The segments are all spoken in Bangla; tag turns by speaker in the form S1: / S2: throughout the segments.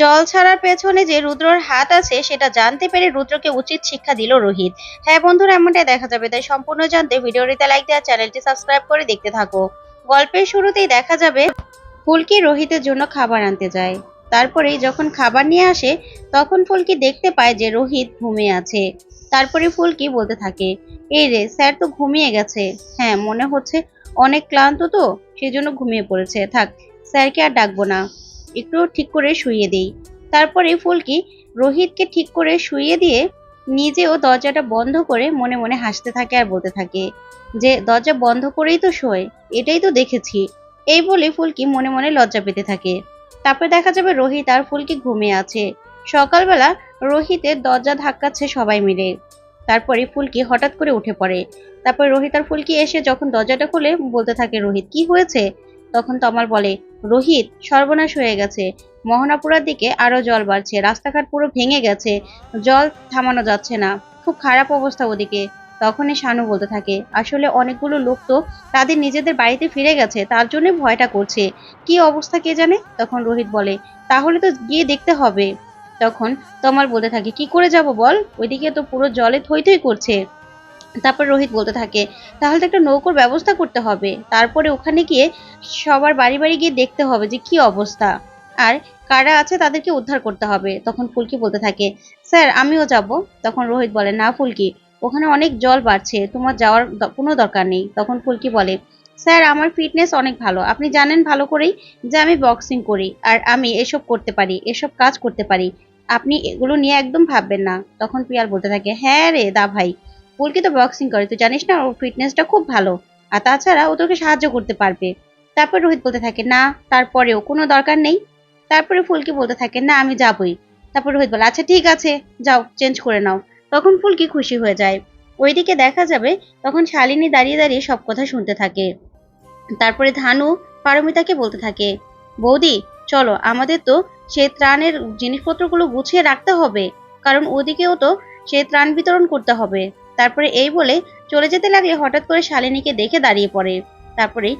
S1: জল ছাড়ার পেছনে যে রুদ্রর হাত আছে, সেটা জানতে পেরে রুদ্রকে উচিত শিক্ষা দিল রোহিত। হ্যাঁ বন্ধুরা, এমনটাই দেখা যাবে। তাই সম্পূর্ণ জানতে ভিডিওটিতে লাইক দেওয়া, চ্যানেলটি সাবস্ক্রাইব করে দেখতে থাকো। গল্পের শুরুতেই দেখা যাবে, ফুলকি রোহিতের জন্য খাবার আনতে যায়। তারপরেই যখন খাবার নিয়ে আসে, তখন ফুলকি দেখতে পায় যে রোহিত ঘুমিয়ে আছে। তারপরে ফুলকি বলতে থাকে, এই রে, স্যার তো ঘুমিয়ে গেছে। হ্যাঁ মনে হচ্ছে অনেক ক্লান্ত তো, সেজন্য ঘুমিয়ে পড়েছে। থাক, স্যারকে আর ডাকবো না। একটু ঠিক করে শুইয়ে দিই। তারপরে ফুলকি রোহিতকে ঠিক করে শুইয়ে দিয়ে নিজেও দরজাটা বন্ধ করে মনে মনে হাসতে থাকে আর বলতে থাকে যে, দরজা বন্ধ করেই তো শোয়, এটাই তো দেখেছি। এই বলে ফুলকি মনে মনে লজ্জা পেতে থাকে। তারপরে দেখা যাবে রোহিত আর ফুলকি ঘুমিয়ে আছে। সকালবেলা রোহিতের দরজা ধাক্কাচ্ছে সবাই মিলে। তারপরে ফুলকি হঠাৎ করে উঠে পড়ে। তারপর রোহিত আর ফুলকি এসে যখন দরজাটা খুলে বলতে থাকে, রোহিত, কি হয়েছে? তখন তমাল বলে রোহিত সর্বনাশ হয়ে গেছে। মোহনাপুরার দিকে আরও জল বাড়ছে। রাস্তাঘাট পুরো ভেঙে গেছে। জল থামানো যাচ্ছে না। খুব খারাপ অবস্থা ওদিকে। তখনই শানু বলতে থাকে, আসলে অনেকগুলো লোক তো তাদের নিজেদের বাড়িতে ফিরে গেছে। তার জন্য ভয়টা করছে। কি অবস্থা কে জানে? তখন রোহিত বলে, তাহলে তো গিয়ে দেখতে হবে। তখন তোমার বলতে থাকে, কি করে যাব বল? ওইদিকে তো পুরো জলে থই থই করছে। তারপর রোহিত বলতে থাকে, তাহলে তো একটা নৌকোর ব্যবস্থা করতে হবে। তারপরে ওখানে গিয়ে সবার বাড়ি বাড়ি গিয়ে দেখতে হবে যে কি অবস্থা। আর কারা আছে তাদেরকে উদ্ধার করতে হবে। তখন ফুলকি বলতে থাকে, স্যার, আমিও যাব। তখন রোহিত বলে, না ফুলকি, ওখানে অনেক জল বাড়ছে, তোমার যাওয়ার কোনো দরকার নেই। তখন ফুলকি বলে, স্যার, আমার ফিটনেস অনেক ভালো। আপনি জানেন ভালো করেই যে আমি বক্সিং করি, আর আমি এসব করতে পারি, এসব কাজ করতে পারি। আপনি এগুলো নিয়ে একদম ভাববেন না। তখন পিয়াল বলতে থাকে হ্যাঁ রে, দা ভাই। ফুলকি তো বক্সিং করে, তুই জানিস না ওর ফিটনেসটা খুব ভালো। আর তাছাড়া ও তোকে সাহায্য করতে পারবে। তারপর রোহিত বলতে থাকে, না, তারপরেও কোনো দরকার নেই। তারপরে ফুলকি বলতে থাকে, না, আমি যাবই। তারপর রোহিত বলে আচ্ছা ঠিক আছে, যাও চেঞ্জ করে নাও। তখন ফুলকি খুশি হয়ে যায়। ওইদিকে দেখা যাবে, তখন শালিনী দাঁড়িয়ে দাঁড়িয়ে সব কথা শুনতে থাকে। তারপরে ধানু পারমিতাকে বলতে থাকে, বৌদি, চলো, আমাদের তো সে ত্রাণের জিনিসপত্রগুলো গুছিয়ে রাখতে হবে। কারণ ওদিকেও তো সে ত্রাণ বিতরণ করতে হবে। তারপরে এই বলে চলে যেতে লাগলে হঠাৎ করে শালিনীকে দেখে দাঁড়িয়ে পড়ে। তারপরে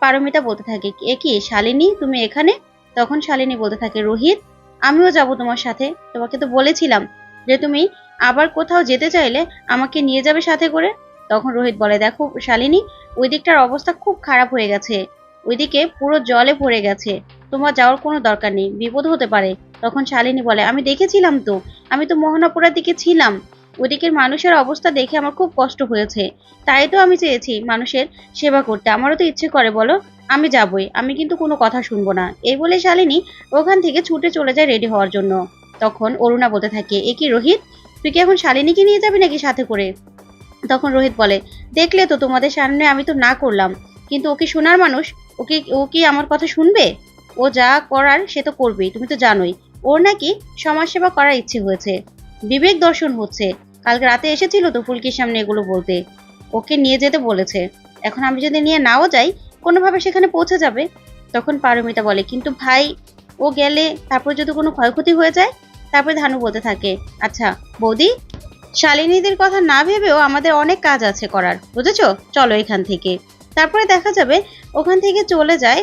S1: পারমিতা বলতে থাকে, এ কি, শালিনী, তুমি এখানে? তখন শালিনী বলতে থাকে, রোহিত, আমিও যাব তোমার সাথে। তোমাকে তো বলেছিলাম যে তুমি আবার কোথাও যেতে চাইলে আমাকে নিয়ে যাবে সাথে করে। তখন রোহিত বলে, দেখো শালিনী, ওই দিকটার অবস্থা খুব খারাপ হয়ে গেছে। ওইদিকে পুরো জলে ভরে গেছে। তোমার যাওয়ার কোনো দরকার নেই, বিপদ হতে পারে। তখন শালিনী বলে, আমি দেখেছিলাম তো, আমি তো মোহনাপুরার দিকে ছিলাম। ওদিকের মানুষের অবস্থা দেখে আমার খুব কষ্ট হয়েছে। তাই তো আমি চেয়েছি মানুষের সেবা করতে। আমারও তো ইচ্ছে করে, বলো। আমি যাবই। আমি কিন্তু কোনো কথা শুনব না। এই বলে শালিনী ওখান থেকে ছুটে চলে যায় রেডি হওয়ার জন্য। তখন অরুণা বলতে থাকে, এ কি রোহিত? তুই কি এখন শালিনীকে নিয়ে যাবি নাকি সাথে করে? তখন রোহিত বলে, দেখলে তো তোমাদের সামনে আমি তো না করলাম। কিন্তু ওকে শোনার মানুষ? ওকে ও কি আমার কথা শুনবে? ও যা করার সে তো করবেই। তুমি তো জানোই। ওর নাকি সমাজসেবা করার ইচ্ছে হয়েছে। বিবেক দর্শন হচ্ছে। কালকে রাতে এসেছিল তো ফুলকির সামনে এগুলো বলতে। ওকে নিয়ে যেতে বলেছে। এখন আমি যদি নিয়ে নাও যাই, কোনোভাবে সেখানে পৌঁছে যাবে। তখন পারমিতা বলে, কিন্তু ভাই, ও গেলে তারপর যদি কোনো ক্ষয়ক্ষতি হয়ে যায়, তারপরে ধানু বলতে থাকে। আচ্ছা বৌদি, শালিনীদের কথা না ভেবেও আমাদের অনেক কাজ আছে করার। বুঝেছ? চলো এখান থেকে। তারপরে দেখা যাবে, ওখান থেকে চলে যায়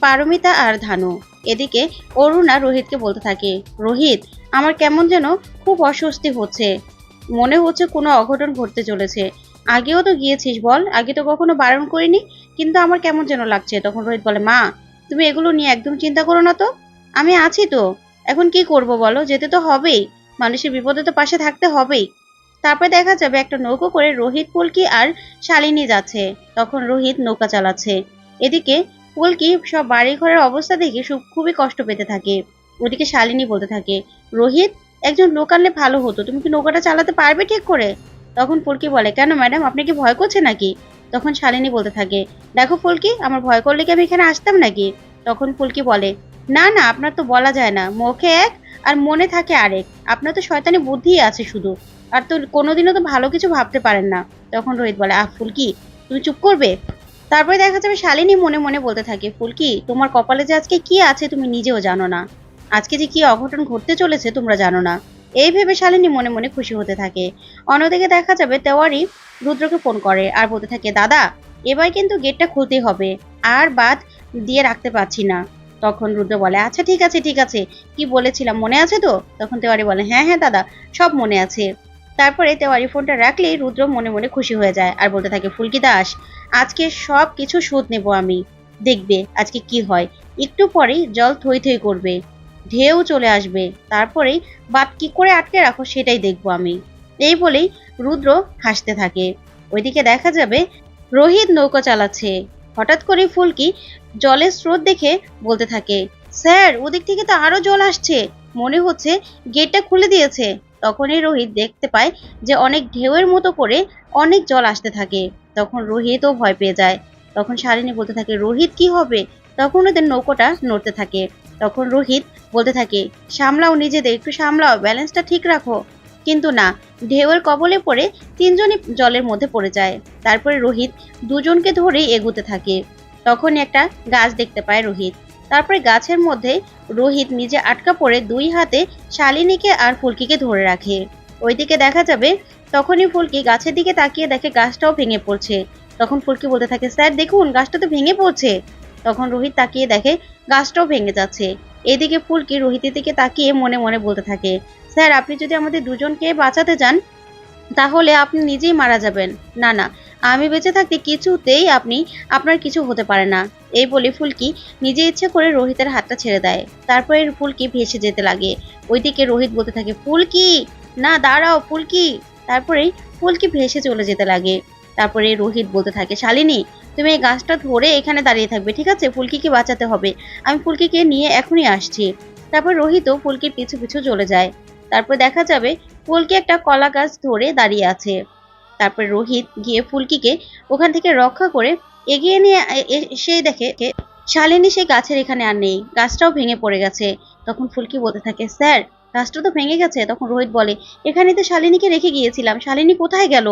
S1: পারমিতা আর ধানু। এদিকে অরুণা রোহিতকে বলতে থাকে, রোহিত, আমার কেমন যেন খুব অস্বস্তি হচ্ছে। মনে হচ্ছে কোনো অঘটন ঘটতে চলেছে। আগেও তো গিয়েছিস বল? আগে তো কখনো বারণ করিনি? কিন্তু আমার কেমন যেন লাগছে। তখন রোহিত বলে, মা, তুমি এগুলো নিয়ে একদম চিন্তা করো না তো। আমি আছি তো। এখন কি করব বলো? যেতে তো হবেই। মানুষের বিপদে তো পাশে থাকতে হবেই। তারপরে দেখা যাবে একটা নৌকো করে রোহিত পুলকি আর শালিনী যাচ্ছে। তখন রোহিত নৌকা চালাচ্ছে। এদিকে পুলকি সব বাড়ি ঘরের অবস্থা দেখে খুবই কষ্ট পেতে থাকে। ওদিকে শালিনী বলতে থাকে, রোহিত একজন লোক আনলে ভালো হতো। তুমি কি নৌকাটা চালাতে পারবে ঠিক করে? তখন ফুলকি বলে, কেন ম্যাডাম, আপনি কি ভয় করছে নাকি? তখন শালিনী বলতে থাকে, দেখো ফুলকি, আমার ভয় করলে কি আমি এখানে আসতাম নাকি? তখন ফুলকি বলে, না না, আপনার তো বলা যায় না। মুখে এক আর মনে থাকে আরেক। আপনার তো শয়তানি বুদ্ধিই আছে শুধু। আর তো কোনোদিনও তো ভালো কিছু ভাবতে পারেন না। তখন রোহিত বলে, আহ, ফুলকি, তুমি চুপ করবে? তারপরে দেখা যাবে শালিনী মনে মনে বলতে থাকে, ফুলকি, তোমার কপালে যে আজকে কি আছে তুমি নিজেও জানো না। আজকে যে কি অঘটন ঘটতে চলেছে তোমরা জানো না। এই ভেবে শালিনী মনে মনে খুশি হতে থাকে। অন্যদিকে দেখা যাবে তেওয়ারি রুদ্রকে ফোন করে আর বলতে থাকে, দাদা, এবার কিন্তু গেটটা খুলতেই হবে। আর বাদ দিয়ে রাখতে পারছি না। তখন রুদ্র বলে আচ্ছা ঠিক আছে ঠিক আছে। কি বলেছিলাম, মনে আছে তো? তখন তেওয়ারি বলে হ্যাঁ হ্যাঁ দাদা, সব মনে আছে। তারপরে তেওয়ারি ফোনটা রাখলেই রুদ্র মনে মনে খুশি হয়ে যায় আর বলতে থাকে, ফুলকি দাস, আজকে সব কিছু সুদ নেব আমি। দেখবে আজকে কি হয়। একটু পরেই জল থই থই করবে। ঢেউ চলে আসবে। তারপরেই বাপ কি করে আটকে রাখো সেটাই দেখব আমি। এই বলেই রুদ্র হাসতে থাকে। ওইদিকে দেখা যাবে রোহিত নৌকা চালাচ্ছে। হঠাৎ করে ফুলকি জলের স্রোত দেখে বলতে থাকে, স্যার, ওদিক থেকে তো আরও জল আসছে। মনে হচ্ছে গেটটা খুলে দিয়েছে। তখনই রোহিত দেখতে পায় যে অনেক ঢেউয়ের মতো করে অনেক জল আসতে থাকে। তখন রোহিতও ভয় পেয়ে যায়। তখন শালিনী বলতে থাকে, রোহিত, কি হবে? তখন ওদের নৌকোটা নড়তে থাকে। তখন রোহিত বলতে থাকে, সামলাও নিজেদের, একটু সামলাও ব্যালেন্সটা ঠিক রাখো। কিন্তু না, ঢেউয়ের কবলে পড়ে তিনজনই জলের মধ্যে পড়ে যায়। তারপরে রোহিত দুজনকে ধরেই এগুতে থাকে। তখনই একটা গাছ দেখতে পায় রোহিত। তারপরে গাছের মধ্যে রোহিত নিজে আটকা পড়ে দুই হাতে শালিনীকে আর ফুলকিকে ধরে রাখে। ওইদিকে দেখা যাবে, তখনই ফুলকি গাছের দিকে তাকিয়ে দেখে গাছটাও ভেঙে পড়ছে। তখন ফুলকি বলতে থাকে, স্যার, দেখুন, গাছটা তো ভেঙে পড়ছে। তখন রোহিত তাকিয়ে দেখে গাছটাও ভেঙে যাচ্ছে। এদিকে ফুলকি রোহিতের দিকে তাকিয়ে মনে মনে বলতে থাকে, স্যার, আপনি যদি আমাদের দুজনকে বাঁচাতে যান, তাহলে আপনি নিজেই মারা যাবেন। না না, আমি বেঁচে থাকতে কিছুতেই আপনি, আপনার কিছু হতে পারে না। এই বলে ফুলকি নিজে ইচ্ছে করে রোহিতের হাতটা ছেড়ে দেয়। তারপরে ফুলকি ভেসে যেতে লাগে। ওইদিকে রোহিত বলতে থাকে, ফুলকি, না, দাঁড়াও, ফুলকি। তারপরেই ফুলকি ভেসে চলে যেতে লাগে। তারপরে রোহিত বলতে থাকে, শালিনী তুমি এই গাছটা ধরে এখানে দাঁড়িয়ে থাকবে, ঠিক আছে? ফুলকিকে বাঁচাতে হবে। আমি ফুলকিকে নিয়ে এখনই আসছি। তারপর রোহিতও ফুলকির পিছু পিছু চলে যায়। তারপর দেখা যাবে ফুলকি একটা কলা গাছ ধরে দাঁড়িয়ে আছে। তারপর রোহিত গিয়ে ফুলকিকে ওখান থেকে রক্ষা করে এগিয়ে নিয়ে এসে দেখে শালিনী সেই গাছের এখানে আর নেই। গাছটাও ভেঙে পড়ে গেছে। তখন ফুলকি বলতে থাকে, স্যার, গাছটা তো ভেঙে গেছে। তখন রোহিত বলে এখানে তো শালিনীকে রেখে গিয়েছিলাম। শালিনী কোথায় গেল?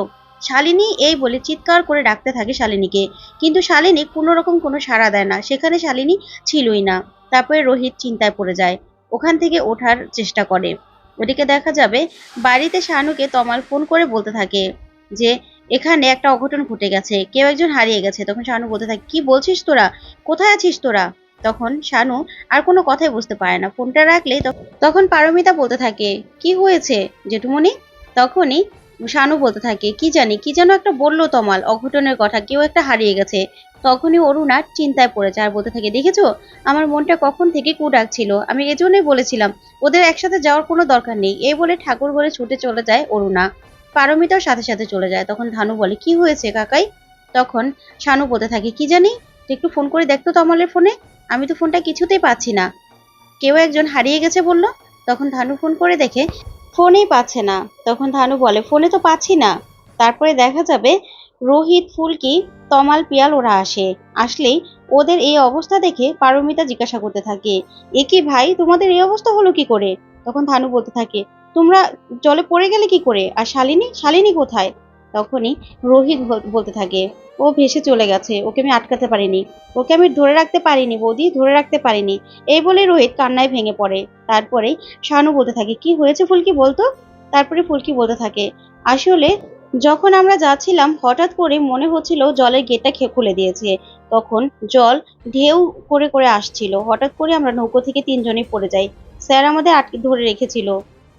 S1: শালিনী এই বলে চিৎকার করে ডাকতে থাকে শালিনীকে। কিন্তু শালিনী কোনো রকম কোনো সাড়া দেয় না। সেখানে শালিনী ছিলই না। তারপরে রোহিত চিন্তায় পড়ে যায়। ওখান থেকে ওঠার চেষ্টা করে। ওদিকে দেখা যাবে, বাড়িতে শানুকে তমাল ফোন করে বলতে থাকে যে, এখানে একটা অঘটন ঘটে গেছে। কেউ একজন হারিয়ে গেছে। তখন শানু বলতে থাকে, কি বলছিস তোরা? কোথায় আছিস তোরা? তখন শানু আর কোনো কথাই বুঝতে পারে না। ফোনটা রাখলে তখন পারমিতা বলতে থাকে, কি হয়েছে জেঠুমনি তখনই শানু বলতে থাকে, কি জানি, কি যেন একটা বলল তমাল, অঘটনের কথা, কেউ একটা হারিয়ে গেছে। তখনই অরুণা চিন্তায় পড়েছে আর বলতে থাকে, দেখেছ, আমার মনটা কখন থেকে কু ডাকছিল আমি এজন্যই বলেছিলাম, ওদের একসাথে যাওয়ার কোনো দরকার নেই। এই বলে ঠাকুর ঘরে ছুটে চলে যায় অরুণা। পারমিতাও সাথে সাথে চলে যায়। তখন ধানু বলে, কি হয়েছে কাকাই? তখন শানু বলতে থাকে, কি জানি, একটু ফোন করে দেখতো তমালের ফোনে, আমি তো ফোনটা কিছুতেই পাচ্ছি না। কেউ একজন হারিয়ে গেছে বলল? তখন ধানু ফোন করে দেখে ফোনেই পাচ্ছে না। তখন ধানু বলে, ফোনে তো পাচ্ছি না। তারপরে দেখা যাবে রোহিত, ফুলকি, তমাল, পিয়াল, ওরা আসে। আসলেই ওদের এই অবস্থা দেখে পারমিতা জিজ্ঞাসা করতে থাকে, এ কি ভাই, তোমাদের এই অবস্থা হলো কি করে? তখন ধানু বলতে থাকে, তোমরা জলে পড়ে গেলে কি করে? আর শালিনী? শালিনী কোথায়? তখনই রোহিত বলতে থাকে, ও ভেসে চলে গেছে, ওকে আমি আটকাতে পারিনি। ওকে আমি ধরে রাখতে পারিনি, বৌদি, ধরে রাখতে পারিনি। এই বলে রোহিত কান্নায় ভেঙে পড়ে। তারপরে শানু বলতে থাকে, কি হয়েছে ফুলকি বলতো? তারপরে ফুলকি বলতে থাকে, আসলে যখন আমরা যাচ্ছিলাম, হঠাৎ করে মনে হচ্ছিল জলের গেটটা খুলে দিয়েছে। তখন জল ঢেউ করে করে আসছিল। হঠাৎ করে আমরা নৌকো থেকে তিনজনই পড়ে যাই। স্যার আমাদের আটকে ধরে রেখেছিল।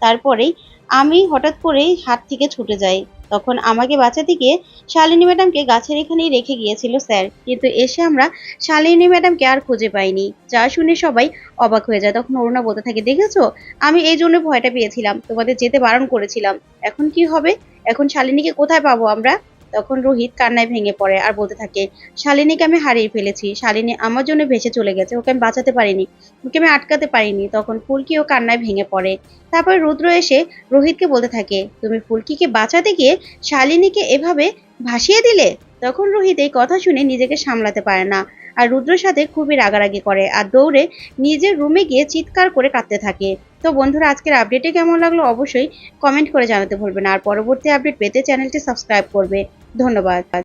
S1: তারপরেই আমি হঠাৎ করেই হাত থেকে ছুটে যাই। তখন আমাকে বাঁচাতে গিয়ে শালিনী ম্যাডামকে গাছের এখানেই রেখে গিয়েছিল স্যার। কিন্তু এসে আমরা শালিনী ম্যাডামকে আর খুঁজে পাইনি। যা শুনে সবাই অবাক হয়ে যায়। তখন অরুণা বলতে থাকে, দেখেছ? আমি এই জন্য ভয়টা পেয়েছিলাম। তোমাদের যেতে বারণ করেছিলাম। এখন কি হবে? এখন শালিনীকে কোথায় পাবো আমরা? তখন রোহিত কান্নায় ভেঙে পড়ে আর বলতে থাকে, শালিনীকে আমি হারিয়ে ফেলেছি। শালিনী আমার জন্য ভেসে চলে গেছে। ওকে আমি বাঁচাতে পারিনি। ওকে আমি আটকাতে পারিনি। তখন ফুলকিও কান্নায় ভেঙে পড়ে। তারপর রুদ্র এসে রোহিতকে বলতে থাকে, তুমি ফুলকিকে বাঁচাতে গিয়ে শালিনীকে এভাবে ভাসিয়ে দিলে? তখন রোহিত এই কথা শুনে নিজেকে সামলাতে পারে না আর রুদ্রর সাথে খুবই রাগারাগি করে আর দৌড়ে নিজের রুমে গিয়ে চিৎকার করে কাঁদতে থাকে। তো বন্ধুরা, আজকের আপডেটে কেমন লাগল অবশ্যই কমেন্ট করে জানাতে ভুলবে না। আর পরবর্তী আপডেট পেতে চ্যানেলটি সাবস্ক্রাইব করবে। ধন্যবাদ।